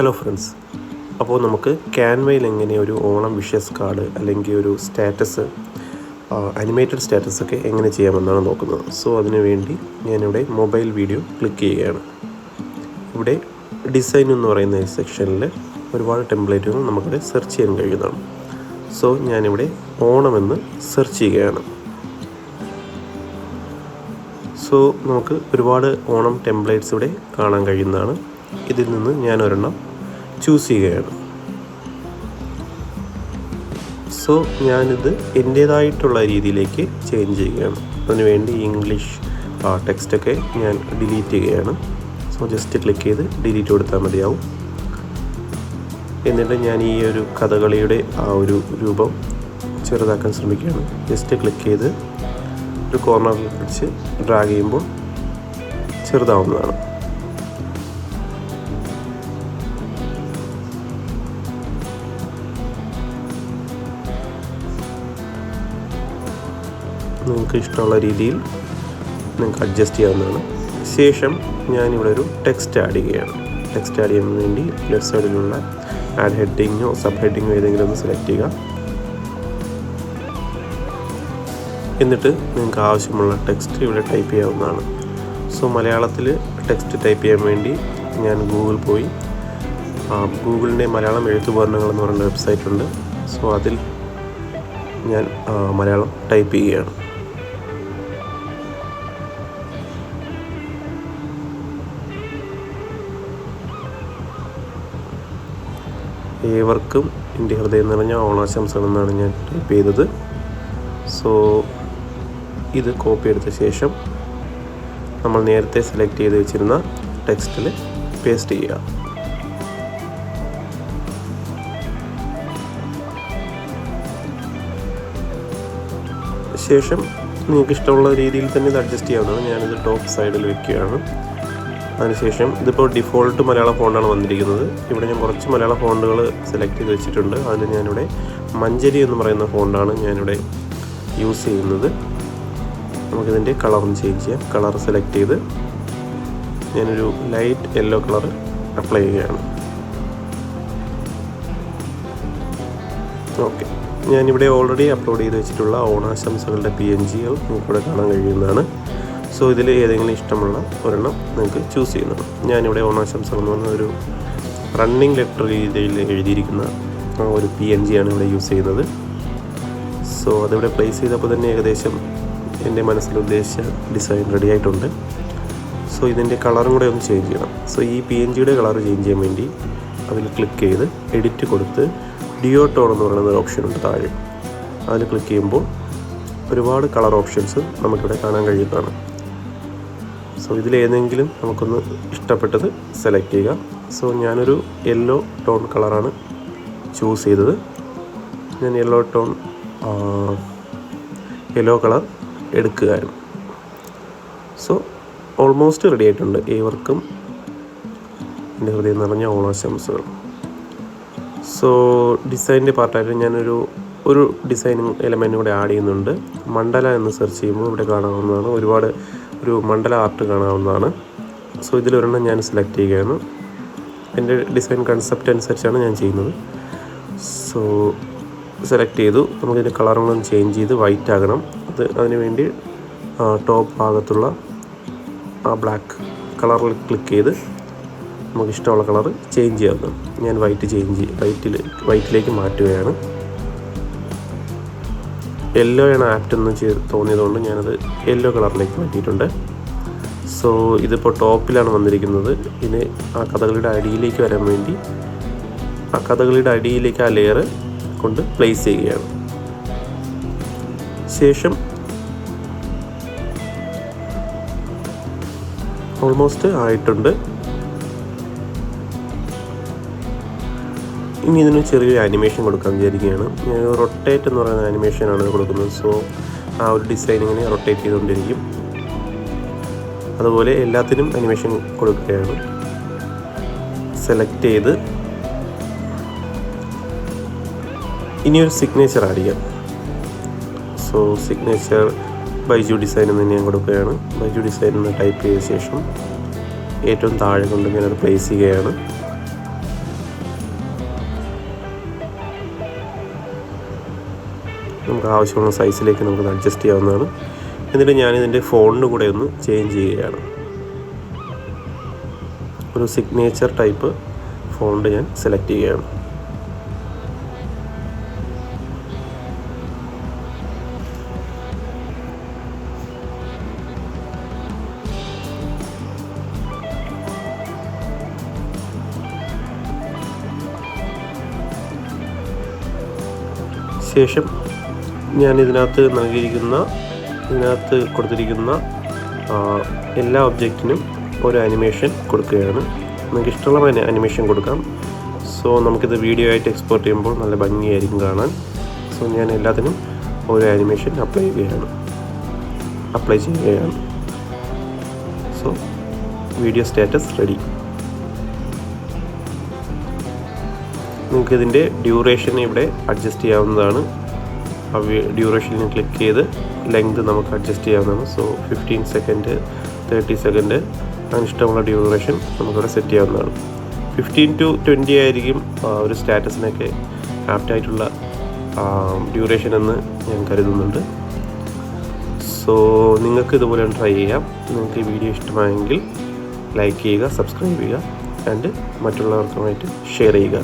Hello friends അപ്പോൾ നമുക്ക് ക്യാൻവയിൽ എങ്ങനെ ഒരു ഓണം വിഷസ് കാർഡ് അല്ലെങ്കിൽ ഒരു സ്റ്റാറ്റസ് അനിമേറ്റഡ് സ്റ്റാറ്റസ് ഒക്കെ എങ്ങനെ ചെയ്യാമെന്നാണ് നോക്കുന്നത്. സോ അതിനു വേണ്ടി ഞാനിവിടെ മൊബൈൽ വീഡിയോ ക്ലിക്ക് ചെയ്യുകയാണ്. ഇവിടെ ഡിസൈൻ എന്ന് പറയുന്ന സെക്ഷനിൽ ഒരുപാട് ടെംപ്ലേറ്റുകൾ നമുക്കിവിടെ സെർച്ച് ചെയ്യാൻ കഴിയുന്നതാണ്. സോ ഞാനിവിടെ ഓണമെന്ന് സെർച്ച് ചെയ്യുകയാണ്. സോ നമുക്ക് ഒരുപാട് ഓണം ടെംപ്ലേറ്റ്സ് ഇവിടെ കാണാൻ കഴിയുന്നതാണ്. ഇതിൽ നിന്ന് ഞാൻ ഒരെണ്ണം ചൂസ് ചെയ്യുകയാണ്. സോ ഞാനിത് എന്റേതായിട്ടുള്ള രീതിയിലേക്ക് ചേഞ്ച് ചെയ്യുകയാണ്. അതിനുവേണ്ടി ഇംഗ്ലീഷ് ടെക്സ്റ്റൊക്കെ ഞാൻ ഡിലീറ്റ് ചെയ്യുകയാണ്. സോ ജസ്റ്റ് ക്ലിക്ക് ചെയ്ത് ഡിലീറ്റ് കൊടുത്താൽ മതിയാവും. എന്നിട്ട് ഞാൻ ഈ ഒരു കഥകളിയുടെ ആ ഒരു രൂപം ചെറുതാക്കാൻ ശ്രമിക്കുകയാണ്. ജസ്റ്റ് ക്ലിക്ക് ചെയ്ത് ഒരു കോർണറിൽ പിടിച്ച് ഡ്രാഗ് ചെയ്യുമ്പോൾ ചെറുതാവുന്നതാണ്. നിങ്ങൾക്ക് ഇഷ്ടമുള്ള രീതിയിൽ നിങ്ങൾക്ക് അഡ്ജസ്റ്റ് ചെയ്യാവുന്നതാണ്. ശേഷം ഞാനിവിടെ ഒരു ടെക്സ്റ്റ് ആഡ് ചെയ്യുകയാണ്. ടെക്സ്റ്റ് ആഡ് ചെയ്യുന്നതിന് വേണ്ടി ലെഫ്റ്റ് സൈഡിലുള്ള ആഡ് ഹെഡിങ്ങോ സബ് ഹെഡിങ്ങോ ഏതെങ്കിലും ഒന്ന് സെലക്ട് ചെയ്യുക. എന്നിട്ട് നിങ്ങൾക്ക് ആവശ്യമുള്ള ടെക്സ്റ്റ് ഇവിടെ ടൈപ്പ് ചെയ്യാവുന്നതാണ്. സോ മലയാളത്തിൽ ടെക്സ്റ്റ് ടൈപ്പ് ചെയ്യാൻ വേണ്ടി ഞാൻ ഗൂഗിൾ പോയി. ഗൂഗിളിന്റെ മലയാളം എഴുത്തുപകരണങ്ങൾ എന്ന് പറയുന്ന വെബ്സൈറ്റ് ഉണ്ട്. സോ അതിൽ ഞാൻ മലയാളം ടൈപ്പ് ചെയ്യുകയാണ്. ഏവർക്കും എന്റെ ഹൃദയം നിറഞ്ഞ ഓണാശംസകൾ എന്നാണ് ഞാൻ ടൈപ്പ് ചെയ്തത്. സോ ഇത് കോപ്പി എടുത്ത ശേഷം നമ്മൾ നേരത്തെ സെലക്ട് ചെയ്ത് വെച്ചിരുന്ന ടെക്സ്റ്റിൽ പേസ്റ്റ് ചെയ്യുക. ശേഷം നിങ്ങൾക്ക് ഇഷ്ടമുള്ള രീതിയിൽ തന്നെ ഇത് അഡ്ജസ്റ്റ് ചെയ്യാവുന്നതാണ്. ഞാനിത് ടോപ്പ് സൈഡിൽ വെക്കുകയാണ്. അതിനുശേഷം ഇതിപ്പോൾ ഡിഫോൾട്ട് മലയാള ഫോണ്ടാണ് വന്നിരിക്കുന്നത്. ഇവിടെ ഞാൻ കുറച്ച് മലയാള ഫോണ്ടുകൾ സെലക്ട് ചെയ്ത് വെച്ചിട്ടുണ്ട്. അതിൽ ഞാനിവിടെ മഞ്ചരി എന്ന് പറയുന്ന ഫോണ്ടാണ് ഞാനിവിടെ യൂസ് ചെയ്യുന്നത്. നമുക്കിതിന്റെ കളറും ചേഞ്ച് ചെയ്യാം. കളർ സെലക്ട് ചെയ്ത് ഞാനൊരു ലൈറ്റ് യെല്ലോ കളർ അപ്ലൈ ചെയ്യുകയാണ്. ഓക്കെ ഞാനിവിടെ ഓൾറെഡി അപ്ലോഡ് ചെയ്ത് വെച്ചിട്ടുള്ള ഓണാശംസകളുടെ പി എൻ ജികൾ നമുക്കിവിടെ കാണാൻ കഴിയുന്നതാണ്. സോ ഇതിൽ ഏതെങ്കിലും ഇഷ്ടമുള്ള ഒരെണ്ണം നിങ്ങൾക്ക് ചൂസ് ചെയ്യുന്നതാണ് ഞാനിവിടെ ഓണാശംസകൾ എന്ന് പറഞ്ഞ ഒരു റണ്ണിങ് ലെറ്റർ രീതിയിൽ എഴുതിയിരിക്കുന്ന ഒരു പി എൻ ജി ആണ് ഇവിടെ യൂസ് ചെയ്യുന്നത്. സോ അതിവിടെ പ്ലേസ് ചെയ്തപ്പോൾ തന്നെ ഏകദേശം എന്റെ മനസ്സിൽ ഉദ്ദേശിച്ച ഡിസൈൻ റെഡി ആയിട്ടുണ്ട്. സോ ഇതിന്റെ കളറും കൂടെ ഒന്ന് ചേഞ്ച് ചെയ്യണം. സോ ഈ പി എൻ ജിയുടെ കളർ ചേഞ്ച് ചെയ്യാൻ വേണ്ടി അതിൽ ക്ലിക്ക് ചെയ്ത് എഡിറ്റ് കൊടുത്ത് ഡിയോ ടോൺ എന്ന് പറയുന്ന ഒരു ഓപ്ഷൻ ഉണ്ട് താഴെ. അതിൽ ക്ലിക്ക് ചെയ്യുമ്പോൾ ഒരുപാട് കളർ ഓപ്ഷൻസ് നമുക്കിവിടെ കാണാൻ കഴിയുന്നതാണ്. സോ ഇതിലേതെങ്കിലും നമുക്കൊന്ന് ഇഷ്ടപ്പെട്ടത് സെലക്ട് ചെയ്യുക. സോ ഞാനൊരു യെല്ലോ ടോൺ കളറാണ് ചൂസ് ചെയ്തത്. ഞാൻ യെല്ലോ ടോൺ യെല്ലോ കളർ എടുക്കുകയാണ് സോ ഓൾമോസ്റ്റ് റെഡി ആയിട്ടുണ്ട്. ഏവർക്കും എന്റെ ഹൃദയം നിറഞ്ഞ ഓണാശംസകൾ സോ ഡിസൈനിന്റെ പാർട്ടായിട്ട് ഞാനൊരു ഒരു ഡിസൈനിങ് എലമെന്റും കൂടെ ആഡ് ചെയ്യുന്നുണ്ട്. മണ്ഡല എന്ന് സെർച്ച് ചെയ്യുമ്പോൾ ഇവിടെ കാണാവുന്നതാണ് ഒരുപാട് ഒരു മണ്ഡല ആർട്ട് കാണാവുന്നതാണ്. സോ ഇതിലൊരെണ്ണം ഞാൻ സെലക്ട് ചെയ്യുകയാണ്. എന്റെ ഡിസൈൻ കൺസെപ്റ്റ് അനുസരിച്ചാണ് ഞാൻ ചെയ്യുന്നത്. സോ സെലക്ട് ചെയ്തു. നമുക്കിതിന്റെ കളറുകളും ചേഞ്ച് ചെയ്ത് വൈറ്റ് ആകണം. അത് അതിന് വേണ്ടി ടോപ്പ് ഭാഗത്തുള്ള ആ ബ്ലാക്ക് കളറിൽ ക്ലിക്ക് ചെയ്ത് നമുക്ക് ഇഷ്ടമുള്ള കളർ ചേഞ്ച് ചെയ്യാവുന്നതാണ്. ഞാൻ വൈറ്റ് ചേഞ്ച് വൈറ്റിൽ വൈറ്റിലേക്ക് മാറ്റുകയാണ്. യെല്ലോ ആണ് ആപ്റ്റ് എന്ന് ചെയ്ത് തോന്നിയതുകൊണ്ട് ഞാനത് യെല്ലോ കളറിലേക്ക് മാറ്റിയിട്ടുണ്ട്. സോ ഇതിപ്പോൾ ടോപ്പിലാണ് വന്നിരിക്കുന്നത്. ഇനി ആ കഥകളിയുടെ അടിയിലേക്ക് വരാൻ വേണ്ടി ആ കഥകളിയുടെ അടിയിലേക്ക് ആ ലെയർ കൊണ്ട് പ്ലേസ് ചെയ്യുകയാണ്. ശേഷം ഓൾമോസ്റ്റ് ആയിട്ടുണ്ട്. ഇനി ഇതിന് ചെറിയൊരു ആനിമേഷൻ കൊടുക്കാൻ വിചാരിക്കുകയാണ്. റൊട്ടേറ്റ് എന്ന് പറയുന്ന ആനിമേഷനാണ് കൊടുക്കുന്നത്. സോ ആ ഒരു ഡിസൈൻ ഇങ്ങനെ റൊട്ടേറ്റ് ചെയ്തുകൊണ്ടിരിക്കും. അതുപോലെ എല്ലാത്തിനും അനിമേഷൻ കൊടുക്കുകയാണ്. സെലക്ട് ചെയ്ത് ഇനിയൊരു സിഗ്നേച്ചർ ആഡ് ചെയ്യാം. സോ സിഗ്നേച്ചർ ബൈജു ഡിസൈൻ എന്ന് ഞാൻ കൊടുക്കുകയാണ്. ബൈജു ഡിസൈൻ എന്ന് ടൈപ്പ് ചെയ്ത ശേഷം ഏറ്റവും താഴെ കൊണ്ട് ഞാനത് പ്ലേസ് ചെയ്യുകയാണ് നമുക്ക് ആവശ്യമുള്ള സൈസിലേക്ക് നമുക്ക് അഡ്ജസ്റ്റ് ചെയ്യാവുന്നതാണ്. എന്നിട്ട് ഞാനിതിന്റെ ഫോണിന് കൂടെ ഒന്ന് ചേഞ്ച് ചെയ്യുകയാണ്. ഒരു സിഗ്നേച്ചർ ടൈപ്പ് ഫോണ്ട് ഞാൻ സെലക്ട് ചെയ്യുകയാണ്. ശേഷം ഞാൻ ഇതിനകത്ത് നൽകിയിരിക്കുന്ന ഇതിനകത്ത് കൊടുത്തിരിക്കുന്ന എല്ലാ ഒബ്ജക്റ്റിനും ഒരു അനിമേഷൻ കൊടുക്കുകയാണ്. നിങ്ങൾക്ക് ഇഷ്ടമുള്ള അനിമേഷൻ കൊടുക്കാം. സോ നമുക്കിത് വീഡിയോ ആയിട്ട് എക്സ്പോർട്ട് ചെയ്യുമ്പോൾ നല്ല ഭംഗിയായിരിക്കും കാണാൻ. സോ ഞാൻ എല്ലാത്തിനും ഒരു അനിമേഷൻ അപ്ലൈ ചെയ്യുകയാണ്. അപ്ലൈ ചെയ്യുകയാണ്. So video status ready. നിങ്ങൾക്ക് ഇതിന്റെ ഡ്യൂറേഷൻ ഇവിടെ അഡ്ജസ്റ്റ് ചെയ്യാവുന്നതാണ്. ആ ഡ്യൂറേഷനിൽ ക്ലിക്ക് ചെയ്ത് ലെങ്ത് നമുക്ക് അഡ്ജസ്റ്റ് ചെയ്യാവുന്നതാണ്. So fifteen second thirty second അങ്ങനെ ഇഷ്ടമുള്ള ഡ്യൂറേഷൻ നമുക്കിവിടെ സെറ്റ് ചെയ്യാവുന്നതാണ്. ഫിഫ്റ്റീൻ ടു ട്വന്റി ആയിരിക്കും ഒരു സ്റ്റാറ്റസിനൊക്കെ ആപ്റ്റായിട്ടുള്ള ഡ്യൂറേഷൻ എന്ന് ഞാൻ കരുതുന്നുണ്ട്. സോ നിങ്ങൾക്ക് ഇതുപോലെ ട്രൈ ചെയ്യാം. നിങ്ങൾക്ക് ഈ വീഡിയോ ഇഷ്ടമായെങ്കിൽ ലൈക്ക് ചെയ്യുക സബ്സ്ക്രൈബ് ചെയ്യുക ആൻഡ് മറ്റുള്ളവർക്കുമായിട്ട് ഷെയർ ചെയ്യുക.